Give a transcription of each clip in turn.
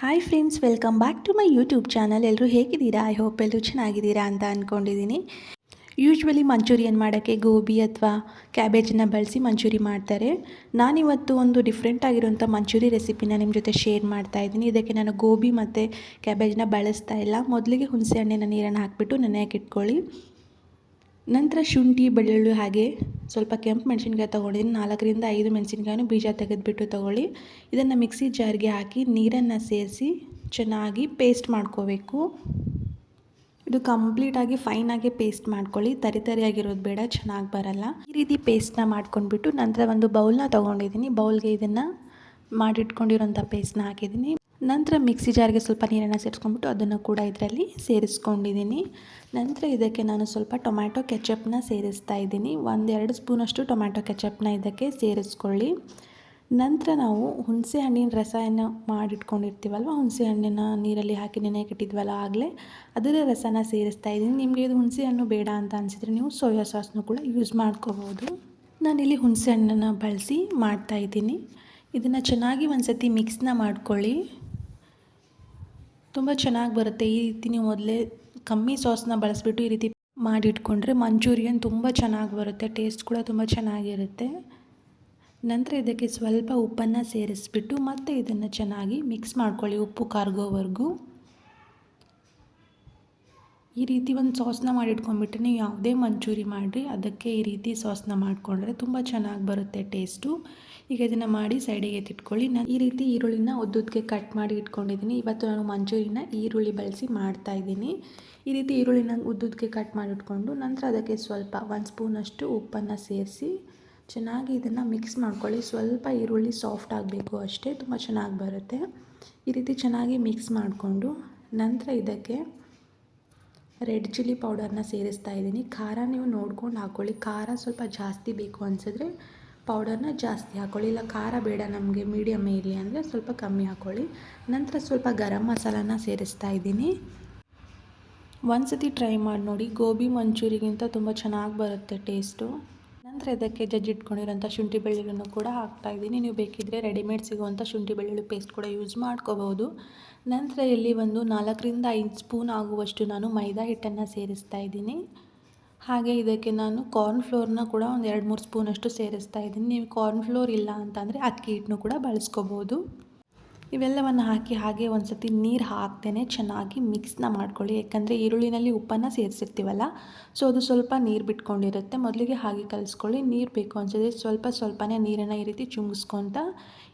Hi friends welcome back to my YouTube channel ಎಲ್ಲರೂ ಹೇಗಿದ್ದೀರಾ? I hope ಎಲ್ಲರೂ ಚೆನ್ನಾಗಿದ್ದೀರಾ ಅಂತ ಅಂದ್ಕೊಂಡಿದ್ದೀನಿ ಯೂಶ್ವಲಿ ಮಂಚೂರಿಯನ್ ಮಾಡೋಕ್ಕೆ ಗೋಬಿ ಅಥವಾ ಕ್ಯಾಬೇಜನ್ನು ಬಳಸಿ ಮಂಚೂರಿ ಮಾಡ್ತಾರೆ. ನಾನಿವತ್ತು ಒಂದು ಡಿಫ್ರೆಂಟ್ ಆಗಿರುವಂಥ ಮಂಚೂರಿ ರೆಸಿಪಿನ ನಿಮ್ಮ ಜೊತೆ ಶೇರ್ ಮಾಡ್ತಾ ಇದ್ದೀನಿ. ಇದಕ್ಕೆ ನಾನು ಗೋಬಿ ಮತ್ತು ಕ್ಯಾಬೇಜನ್ನ ಬಳಸ್ತಾ ಇಲ್ಲ. ಮೊದಲಿಗೆ ಹುಣಸೆ ಹಣ್ಣಿನ ನೀರನ್ನು ಹಾಕಿಬಿಟ್ಟು ನೆನೆಯಕ್ಕೆ ಇಟ್ಕೊಳ್ಳಿ. ನಂತರ ಶುಂಠಿ, ಬೆಳ್ಳುಳ್ಳಿ ಹಾಗೆ ಸ್ವಲ್ಪ ಕೆಂಪು ಮೆಣಸಿನ್ಕಾಯಿ ತೊಗೊಂಡಿದ್ದೀನಿ ನಾಲ್ಕರಿಂದ ಐದು ಮೆಣಸಿನ್ಕಾಯನ್ನು ಬೀಜ ತೆಗೆದುಬಿಟ್ಟು ತೊಗೊಳ್ಳಿ. ಇದನ್ನು ಮಿಕ್ಸಿ ಜಾರ್ಗೆ ಹಾಕಿ ನೀರನ್ನು ಸೇರಿಸಿ ಚೆನ್ನಾಗಿ ಪೇಸ್ಟ್ ಮಾಡ್ಕೋಬೇಕು. ಇದು ಕಂಪ್ಲೀಟಾಗಿ ಫೈನಾಗಿ ಪೇಸ್ಟ್ ಮಾಡ್ಕೊಳ್ಳಿ. ತರಿ ತರಿಯಾಗಿರೋದು ಬೇಡ, ಚೆನ್ನಾಗಿ ಬರಲ್ಲ. ಈ ರೀತಿ ಪೇಸ್ಟ್ನ ಮಾಡ್ಕೊಂಡ್ಬಿಟ್ಟು ನಂತರ ಒಂದು ಬೌಲ್ನ ತೊಗೊಂಡಿದ್ದೀನಿ. ಬೌಲ್ಗೆ ಇದನ್ನು ಮಾಡಿಟ್ಕೊಂಡಿರೋಂಥ ಪೇಸ್ಟ್ನ ಹಾಕಿದ್ದೀನಿ. ನಂತರ ಮಿಕ್ಸಿ ಜಾರಿಗೆ ಸ್ವಲ್ಪ ನೀರನ್ನು ಸೇರಿಸ್ಕೊಂಡ್ಬಿಟ್ಟು ಅದನ್ನು ಕೂಡ ಇದರಲ್ಲಿ ಸೇರಿಸ್ಕೊಂಡಿದ್ದೀನಿ. ನಂತರ ಇದಕ್ಕೆ ನಾನು ಸ್ವಲ್ಪ ಟೊಮ್ಯಾಟೊ ಕೆಚಪ್ನ ಸೇರಿಸ್ತಾ ಇದ್ದೀನಿ. ಒಂದೆರಡು ಸ್ಪೂನಷ್ಟು ಟೊಮ್ಯಾಟೊ ಕೆಚಪ್ನ ಇದಕ್ಕೆ ಸೇರಿಸ್ಕೊಳ್ಳಿ. ನಂತರ ನಾವು ಹುಣಸೆ ಹಣ್ಣಿನ ರಸನ ಮಾಡಿಟ್ಕೊಂಡಿರ್ತೀವಲ್ವ, ಹುಣಸೆ ಹಣ್ಣಿನ ನೀರಲ್ಲಿ ಹಾಕಿ ನೆನೆ ಇಟ್ಟಿದ್ವಲ್ಲ ಆಗಲೇ, ಅದರ ರಸನ ಸೇರಿಸ್ತಾ ಇದ್ದೀನಿ. ನಿಮಗೆ ಇದು ಹುಣಸೆ ಹಣ್ಣು ಬೇಡ ಅಂತ ಅನಿಸಿದ್ರೆ ನೀವು ಸೋಯಾ ಸಾಸ್ನು ಕೂಡ ಯೂಸ್ ಮಾಡ್ಕೋಬೋದು. ನಾನಿಲ್ಲಿ ಹುಣಸೆ ಹಣ್ಣನ್ನು ಬಳಸಿ ಮಾಡ್ತಾಯಿದ್ದೀನಿ ಇದನ್ನು ಚೆನ್ನಾಗಿ ಒಂದು ಸತಿ ಮಿಕ್ಸ್ನ ಮಾಡ್ಕೊಳ್ಳಿ. ತುಂಬ ಚೆನ್ನಾಗಿ ಬರುತ್ತೆ. ಈ ರೀತಿ ನೀವು ಮೊದಲೇ ಕಮ್ಮಿ ಸಾಸ್ನ ಬಳಸಿಬಿಟ್ಟು ಈ ರೀತಿ ಮಾಡಿಟ್ಕೊಂಡ್ರೆ ಮಂಚೂರಿಯನ್ ತುಂಬ ಚೆನ್ನಾಗಿ ಬರುತ್ತೆ. ಟೇಸ್ಟ್ ಕೂಡ ತುಂಬ ಚೆನ್ನಾಗಿರುತ್ತೆ. ನಂತರ ಇದಕ್ಕೆ ಸ್ವಲ್ಪ ಉಪ್ಪನ್ನು ಸೇರಿಸ್ಬಿಟ್ಟು ಮತ್ತೆ ಇದನ್ನು ಚೆನ್ನಾಗಿ ಮಿಕ್ಸ್ ಮಾಡ್ಕೊಳ್ಳಿ. ಉಪ್ಪು ಕಾರ್ಗೋವರೆಗೂ ಈ ರೀತಿ ಒಂದು ಸಾಸ್ನ ಮಾಡಿಟ್ಕೊಂಡ್ಬಿಟ್ಟು ನೀವು ಯಾವುದೇ ಮಂಚೂರಿ ಮಾಡಿರಿ, ಅದಕ್ಕೆ ಈ ರೀತಿ ಸಾಸ್ನ ಮಾಡಿಕೊಂಡ್ರೆ ತುಂಬ ಚೆನ್ನಾಗಿ ಬರುತ್ತೆ ಟೇಸ್ಟು. ಈಗ ಇದನ್ನು ಮಾಡಿ ಸೈಡಿಗೆ ಎತ್ತಿಟ್ಕೊಳ್ಳಿ. ನಾನು ಈ ರೀತಿ ಈರುಳ್ಳಿನ ಉದ್ದುದ್ದಕ್ಕೆ ಕಟ್ ಮಾಡಿ ಇಟ್ಕೊಂಡಿದ್ದೀನಿ. ಇವತ್ತು ನಾನು ಮಂಚೂರಿನ ಈರುಳ್ಳಿ ಬಳಸಿ ಮಾಡ್ತಾ ಇದ್ದೀನಿ. ಈ ರೀತಿ ಈರುಳ್ಳಿನ ಉದ್ದುದ್ದಕ್ಕೆ ಕಟ್ ಮಾಡಿಟ್ಕೊಂಡು ನಂತರ ಅದಕ್ಕೆ ಸ್ವಲ್ಪ ಒಂದು ಸ್ಪೂನಷ್ಟು ಉಪ್ಪನ್ನು ಸೇರಿಸಿ ಚೆನ್ನಾಗಿ ಇದನ್ನು ಮಿಕ್ಸ್ ಮಾಡ್ಕೊಳ್ಳಿ. ಸ್ವಲ್ಪ ಈರುಳ್ಳಿ ಸಾಫ್ಟ್ ಆಗಬೇಕು ಅಷ್ಟೇ, ತುಂಬ ಚೆನ್ನಾಗಿ ಬರುತ್ತೆ. ಈ ರೀತಿ ಚೆನ್ನಾಗಿ ಮಿಕ್ಸ್ ಮಾಡಿಕೊಂಡು ನಂತರ ಇದಕ್ಕೆ ರೆಡ್ ಚಿಲ್ಲಿ ಪೌಡರ್ನ ಸೇರಿಸ್ತಾ ಇದ್ದೀನಿ. ಖಾರ ನೀವು ನೋಡ್ಕೊಂಡು ಹಾಕ್ಕೊಳ್ಳಿ ಖಾರ ಸ್ವಲ್ಪ ಜಾಸ್ತಿ ಬೇಕು ಅನಿಸಿದ್ರೆ ಪೌಡರ್ನ ಜಾಸ್ತಿ ಹಾಕ್ಕೊಳ್ಳಿ ಇಲ್ಲ, ಖಾರ ಬೇಡ ನಮಗೆ ಮೀಡಿಯಮ್ ಇರಲಿ ಅಂದರೆ ಸ್ವಲ್ಪ ಕಮ್ಮಿ ಹಾಕ್ಕೊಳ್ಳಿ ನಂತರ ಸ್ವಲ್ಪ ಗರಂ ಮಸಾಲಾನ ಸೇರಿಸ್ತಾ ಇದ್ದೀನಿ. ಒಂದು ಸತಿ ಟ್ರೈ ಮಾಡಿ ನೋಡಿ. ಗೋಬಿ ಮಂಚೂರಿಗಿಂತ ತುಂಬ ಚೆನ್ನಾಗಿ ಬರುತ್ತೆ ಟೇಸ್ಟು ನಂತರ ಇದಕ್ಕೆ ಜಜ್ಜಿಟ್ಕೊಂಡಿರೋಂಥ ಶುಂಠಿ ಬೆಳ್ಳುಳ್ಳಿನೂ ಕೂಡ ಹಾಕ್ತಾ ಇದ್ದೀನಿ. ನೀವು ಬೇಕಿದ್ದರೆ ರೆಡಿಮೇಡ್ ಸಿಗುವಂಥ ಶುಂಠಿ ಬೆಳ್ಳುಳ್ಳಿ ಪೇಸ್ಟ್ ಕೂಡ ಯೂಸ್ ಮಾಡ್ಕೋಬೋದು ನಂತರ ಇಲ್ಲಿ ಒಂದು ನಾಲ್ಕರಿಂದ ಐದು ಸ್ಪೂನ್ ಆಗುವಷ್ಟು ನಾನು ಮೈದಾ ಹಿಟ್ಟನ್ನು ಸೇರಿಸ್ತಾ ಇದ್ದೀನಿ. ಹಾಗೆ ಇದಕ್ಕೆ ನಾನು ಕಾರ್ನ್ ಫ್ಲೋರ್ನ ಕೂಡ ಒಂದು ಎರಡು ಮೂರು ಸ್ಪೂನಷ್ಟು ಸೇರಿಸ್ತಾ ಇದ್ದೀನಿ. ನೀವು ಕಾರ್ನ್ ಫ್ಲೋರ್ ಇಲ್ಲ ಅಂತಂದರೆ ಅಕ್ಕಿ ಹಿಟ್ಟನ್ನು ಕೂಡ ಬಳಸ್ಕೋಬೋದು ಇವೆಲ್ಲವನ್ನು ಹಾಕಿ ಹಾಗೆ ಒಂದು ಸತಿ ನೀರು ಹಾಕ್ತೇನೆ ಚೆನ್ನಾಗಿ ಮಿಕ್ಸ್ನ ಮಾಡ್ಕೊಳ್ಳಿ. ಯಾಕಂದರೆ ಈರುಳ್ಳಿನಲ್ಲಿ ಉಪ್ಪನ್ನು ಸೇರಿಸಿರ್ತೀವಲ್ಲ ಸೊ ಅದು ಸ್ವಲ್ಪ ನೀರು ಬಿಟ್ಕೊಂಡಿರುತ್ತೆ. ಮೊದಲಿಗೆ ಹಾಗೆ ಕಲಿಸ್ಕೊಳ್ಳಿ. ನೀರು ಬೇಕು ಅನ್ಸಿದ್ರೆ ಸ್ವಲ್ಪ ಸ್ವಲ್ಪನೇ ನೀರನ್ನು ಈ ರೀತಿ ಚುಂಗಿಸ್ಕೊತ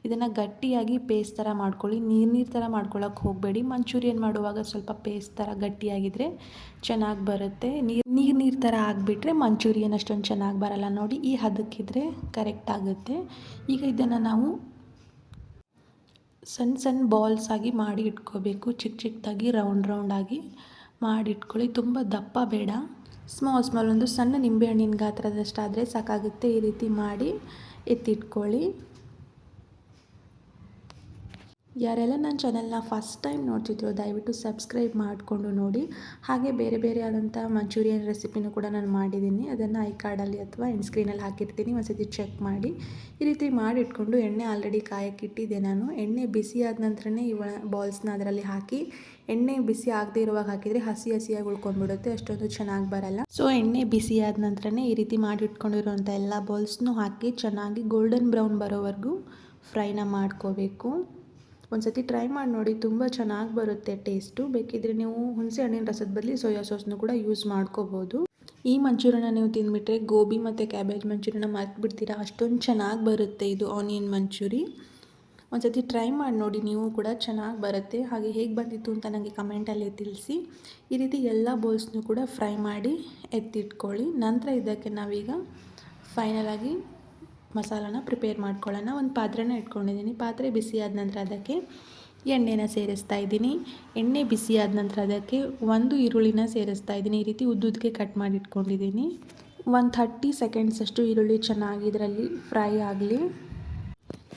ಇದನ್ನು ಗಟ್ಟಿಯಾಗಿ ಪೇಸ್ಟ್ ಥರ ಮಾಡ್ಕೊಳ್ಳಿ. ನೀರು ನೀರು ಥರ ಮಾಡ್ಕೊಳ್ಳೋಕೆ ಹೋಗಬೇಡಿ. ಮಂಚೂರಿಯನ್ ಮಾಡುವಾಗ ಸ್ವಲ್ಪ ಪೇಸ್ಟ್ ಥರ ಗಟ್ಟಿಯಾಗಿದ್ದರೆ ಚೆನ್ನಾಗಿ ಬರುತ್ತೆ. ನೀರು ನೀರು ನೀರು ಥರ ಆಗಿಬಿಟ್ರೆ ಮಂಚೂರಿಯನ್ ಅಷ್ಟೊಂದು ಚೆನ್ನಾಗಿ ಬರಲ್ಲ. ನೋಡಿ, ಈ ಹದಕ್ಕಿದ್ರೆ ಕರೆಕ್ಟ್ ಆಗುತ್ತೆ. ಈಗ ಇದನ್ನು ನಾವು ಸಣ್ಣ ಸಣ್ಣ ಬಾಲ್ಸ್ ಆಗಿ ಮಾಡಿ ಇಟ್ಕೋಬೇಕು. ಚಿಕ್ಕ ಚಿಕ್ಕದಾಗಿ ರೌಂಡ್ ರೌಂಡಾಗಿ ಮಾಡಿ ಇಟ್ಕೊಳ್ಳಿ. ತುಂಬ ದಪ್ಪ ಬೇಡ. ಸ್ಮಾಲ್ ಸ್ಮಾಲ್ ಒಂದು ಸಣ್ಣ ನಿಂಬೆಹಣ್ಣಿನ ಗಾತ್ರದಷ್ಟಾದರೆ ಸಾಕಾಗುತ್ತೆ. ಈ ರೀತಿ ಮಾಡಿ ಎತ್ತಿಟ್ಕೊಳ್ಳಿ. ಯಾರೆಲ್ಲ ನನ್ನ ಚಾನಲ್ನ ಫಸ್ಟ್ ಟೈಮ್ ನೋಡ್ತಿದ್ರು ದಯವಿಟ್ಟು ಸಬ್ಸ್ಕ್ರೈಬ್ ಮಾಡಿಕೊಂಡು ನೋಡಿ. ಹಾಗೆ ಬೇರೆ ಬೇರೆ ಆದಂಥ ಮಂಚೂರಿಯನ್ ರೆಸಿಪಿನೂ ಕೂಡ ನಾನು ಮಾಡಿದ್ದೀನಿ. ಅದನ್ನು ಐ ಕಾರ್ಡಲ್ಲಿ ಅಥವಾ ಎಂಡ್ ಸ್ಕ್ರೀನಲ್ಲಿ ಹಾಕಿರ್ತೀನಿ. ಒಂದ್ಸತಿ ಚೆಕ್ ಮಾಡಿ. ಈ ರೀತಿ ಮಾಡಿಟ್ಕೊಂಡು ಎಣ್ಣೆ ಆಲ್ರೆಡಿ ಕಾಯಕ್ಕಿಟ್ಟಿದ್ದೆ ನಾನು. ಎಣ್ಣೆ ಬಿಸಿ ಆದ ನಂತರನೇ ಇವ ಬಾಲ್ಸ್ನ ಅದರಲ್ಲಿ ಹಾಕಿ, ಎಣ್ಣೆ ಬಿಸಿ ಆಗದೆ ಇರುವಾಗ ಹಾಕಿದರೆ ಹಸಿ ಹಸಿಯಾಗಿ ಉಳ್ಕೊಂಡ್ಬಿಡುತ್ತೆ. ಅಷ್ಟೊಂದು ಚೆನ್ನಾಗಿ ಬರಲ್ಲ. ಸೊ ಎಣ್ಣೆ ಬಿಸಿ ಆದ ನಂತರನೇ ಈ ರೀತಿ ಮಾಡಿಟ್ಕೊಂಡಿರುವಂಥ ಎಲ್ಲ ಬಾಲ್ಸ್ನೂ ಹಾಕಿ ಚೆನ್ನಾಗಿ ಗೋಲ್ಡನ್ ಬ್ರೌನ್ ಬರೋವರೆಗೂ ಫ್ರೈನ ಮಾಡ್ಕೋಬೇಕು. ಒಂದು ಸತಿ ಟ್ರೈ ಮಾಡಿ ನೋಡಿ, ತುಂಬ ಚೆನ್ನಾಗಿ ಬರುತ್ತೆ ಟೇಸ್ಟು ಬೇಕಿದ್ರೆ ನೀವು ಹುಣಸೆ ಹಣ್ಣಿನ ರಸದ ಬದಲಿ ಸೋಯಾ ಸಾಸ್ನು ಕೂಡ ಯೂಸ್ ಮಾಡ್ಕೋಬೋದು. ಈ ಮಂಚೂರಿಯನ್ನ ನೀವು ತಿಂದುಬಿಟ್ರೆ ಗೋಬಿ ಮತ್ತು ಕ್ಯಾಬೇಜ್ ಮಂಚೂರಿಯನ್ನ ಮರ್ತುಬಿಡ್ತೀರಾ? ಅಷ್ಟೊಂದು ಚೆನ್ನಾಗಿ ಬರುತ್ತೆ ಇದು ಆನಿಯನ್ ಮಂಚೂರಿ. ಒಂದು ಸತಿ ಟ್ರೈ ಮಾಡಿ ನೋಡಿ, ನೀವು ಕೂಡ ಚೆನ್ನಾಗಿ ಬರುತ್ತೆ. ಹಾಗೆ ಹೇಗೆ ಬಂದಿತ್ತು ಅಂತ ನನಗೆ ಕಮೆಂಟಲ್ಲಿ ತಿಳಿಸಿ. ಈ ರೀತಿ ಎಲ್ಲ ಬೋಲ್ಸ್ನೂ ಕೂಡ ಫ್ರೈ ಮಾಡಿ ಎತ್ತಿಟ್ಕೊಳ್ಳಿ. ನಂತರ ಇದಕ್ಕೆ ನಾವೀಗ ಫೈನಲಾಗಿ ಮಸಾಲಾನ ಪ್ರಿಪೇರ್ ಮಾಡ್ಕೊಳ್ಳೋಣ. ಒಂದು ಪಾತ್ರೆನ ಇಟ್ಕೊಂಡಿದ್ದೀನಿ. ಪಾತ್ರೆ ಬಿಸಿ ಆದ ನಂತರ ಅದಕ್ಕೆ ಎಣ್ಣೆನ ಸೇರಿಸ್ತಾ ಇದ್ದೀನಿ. ಎಣ್ಣೆ ಬಿಸಿ ಆದ ನಂತರ ಅದಕ್ಕೆ ಒಂದು ಈರುಳ್ಳಿನ ಸೇರಿಸ್ತಾ ಇದ್ದೀನಿ. ಈ ರೀತಿ ಉದ್ದುದ್ದಕ್ಕೆ ಕಟ್ ಮಾಡಿ ಇಟ್ಕೊಂಡಿದ್ದೀನಿ. ಒಂದು ಥರ್ಟಿ ಸೆಕೆಂಡ್ಸಷ್ಟು ಈರುಳ್ಳಿ ಚೆನ್ನಾಗಿ ಇದರಲ್ಲಿ ಫ್ರೈ ಆಗಲಿ.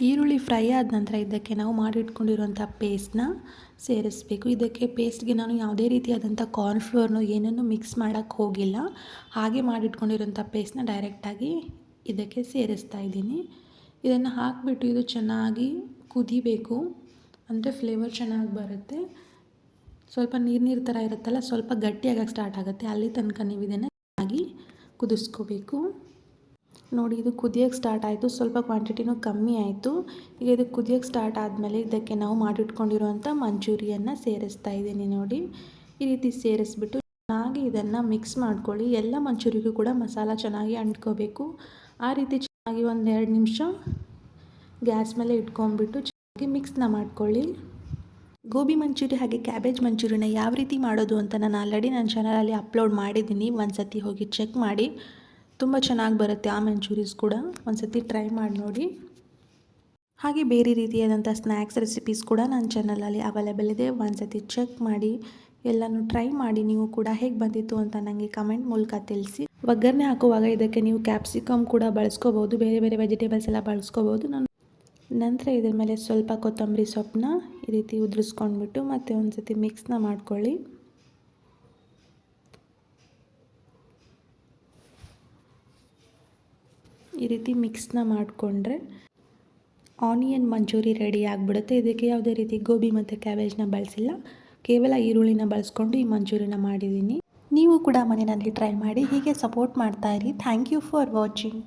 ಈರುಳ್ಳಿ ಫ್ರೈ ಆದ ನಂತರ ಇದಕ್ಕೆ ನಾವು ಮಾಡಿಟ್ಕೊಂಡಿರುವಂಥ ಪೇಸ್ಟ್ನ ಸೇರಿಸ್ಬೇಕು. ಇದಕ್ಕೆ ಪೇಸ್ಟ್ಗೆ ನಾನು ಯಾವುದೇ ರೀತಿಯಾದಂಥ ಕಾರ್ನ್ಫ್ಲೋರ್ನು ಏನನ್ನು ಮಿಕ್ಸ್ ಮಾಡೋಕ್ಕೆ ಹೋಗಿಲ್ಲ. ಹಾಗೆ ಮಾಡಿಟ್ಕೊಂಡಿರುವಂಥ ಪೇಸ್ಟ್ನ ಡೈರೆಕ್ಟಾಗಿ ಇದಕ್ಕೆ ಸೇರಿಸ್ತಾ ಇದ್ದೀನಿ. ಇದನ್ನು ಹಾಕಿಬಿಟ್ಟು ಇದು ಚೆನ್ನಾಗಿ ಕುದಿಬೇಕು. ಅಂದರೆ ಫ್ಲೇವರ್ ಚೆನ್ನಾಗಿ ಬರುತ್ತೆ. ಸ್ವಲ್ಪ ನೀರು ನೀರು ಥರ ಇರುತ್ತಲ್ಲ, ಸ್ವಲ್ಪ ಗಟ್ಟಿಯಾಗಕ್ಕೆ ಸ್ಟಾರ್ಟ್ ಆಗುತ್ತೆ. ಅಲ್ಲಿ ತನಕ ನೀವು ಇದನ್ನು ಚೆನ್ನಾಗಿ ಕುದಿಸ್ಕೋಬೇಕು. ನೋಡಿ, ಇದು ಕುದಿಯೋಕ್ಕೆ ಸ್ಟಾರ್ಟ್ ಆಯಿತು. ಸ್ವಲ್ಪ ಕ್ವಾಂಟಿಟಿನೂ ಕಮ್ಮಿ ಆಯಿತು. ಈಗ ಇದು ಕುದಿಯೋಕ್ಕೆ ಸ್ಟಾರ್ಟ್ ಆದಮೇಲೆ ಇದಕ್ಕೆ ನಾವು ಮಾಡಿಟ್ಕೊಂಡಿರುವಂಥ ಮಂಚೂರಿಯನ್ನು ಸೇರಿಸ್ತಾ ಇದ್ದೀನಿ ನೋಡಿ. ಈ ರೀತಿ ಸೇರಿಸ್ಬಿಟ್ಟು ಚೆನ್ನಾಗಿ ಇದನ್ನು ಮಿಕ್ಸ್ ಮಾಡ್ಕೊಳ್ಳಿ. ಎಲ್ಲ ಮಂಚೂರಿಗೂ ಕೂಡ ಮಸಾಲ ಚೆನ್ನಾಗಿ ಅಂಟ್ಕೋಬೇಕು. ಆ ರೀತಿ ಚೆನ್ನಾಗಿ ಒಂದು ಎರಡು ನಿಮಿಷ ಗ್ಯಾಸ್ ಮೇಲೆ ಇಟ್ಕೊಂಡ್ಬಿಟ್ಟು ಚೆನ್ನಾಗಿ ಮಿಕ್ಸ್ನ ಮಾಡ್ಕೊಳ್ಳಿ. ಗೋಬಿ ಮಂಚೂರಿ ಹಾಗೆ ಕ್ಯಾಬೇಜ್ ಮಂಚೂರಿನ ಯಾವ ರೀತಿ ಮಾಡೋದು ಅಂತ ನಾನು ಆಲ್ರೆಡಿ ನನ್ನ ಚಾನಲಲ್ಲಿ ಅಪ್ಲೋಡ್ ಮಾಡಿದ್ದೀನಿ. ಒಂದು ಸತಿ ಹೋಗಿ ಚೆಕ್ ಮಾಡಿ. ತುಂಬ ಚೆನ್ನಾಗಿ ಬರುತ್ತೆ ಆ ಮಂಚೂರೀಸ್ ಕೂಡ. ಒಂದು ಸತಿ ಟ್ರೈ ಮಾಡಿ ನೋಡಿ. ಹಾಗೆ ಬೇರೆ ರೀತಿಯಾದಂಥ ಸ್ನ್ಯಾಕ್ಸ್ ರೆಸಿಪೀಸ್ ಕೂಡ ನನ್ನ ಚಾನಲಲ್ಲಿ ಅವೈಲೇಬಲ್ ಇದೆ. ಒಂದು ಸತಿ ಚೆಕ್ ಮಾಡಿ. ಎಲ್ಲನೂ ಟ್ರೈ ಮಾಡಿ. ನೀವು ಕೂಡ ಹೇಗೆ ಬಂದಿತ್ತು ಅಂತ ನನಗೆ ಕಮೆಂಟ್ ಮೂಲಕ ತಿಳಿಸಿ. ಒಗ್ಗರಣೆ ಹಾಕುವಾಗ ಇದಕ್ಕೆ ನೀವು ಕ್ಯಾಪ್ಸಿಕಮ್ ಕೂಡ ಬಳಸ್ಕೋಬೋದು, ಬೇರೆ ಬೇರೆ ವೆಜಿಟೇಬಲ್ಸ್ ಎಲ್ಲ ಬಳಸ್ಕೋಬೋದು. ನಾನು ನಂತರ ಇದ್ರ ಮೇಲೆ ಸ್ವಲ್ಪ ಕೊತ್ತಂಬರಿ ಸೊಪ್ಪನ್ನ ಈ ರೀತಿ ಉದುರಿಸ್ಕೊಂಡ್ಬಿಟ್ಟು ಮತ್ತೆ ಒಂದು ಸತಿ ಮಿಕ್ಸ್ನ ಮಾಡ್ಕೊಳ್ಳಿ. ಈ ರೀತಿ ಮಿಕ್ಸ್ನ ಮಾಡಿಕೊಂಡ್ರೆ ಆನಿಯನ್ ಮಂಚೂರಿ ರೆಡಿ ಆಗಿಬಿಡುತ್ತೆ. ಇದಕ್ಕೆ ಯಾವುದೇ ರೀತಿ ಗೋಬಿ ಮತ್ತು ಕ್ಯಾಬೇಜ್ನ ಬಳಸಿಲ್ಲ. ಕೇವಲ ಈರುಳ್ಳಿನ ಬಳಸ್ಕೊಂಡು ಈ ಮಂಚೂರಿನ ಮಾಡಿದ್ದೀನಿ. ನೀವು ಕೂಡ ಮನೆಯಲ್ಲಿ ಟ್ರೈ ಮಾಡಿ ಹೀಗೆ ಸಪೋರ್ಟ್ ಮಾಡ್ತಾಯಿರಿ ಥ್ಯಾಂಕ್ ಯು ಫಾರ್ ವಾಚಿಂಗ್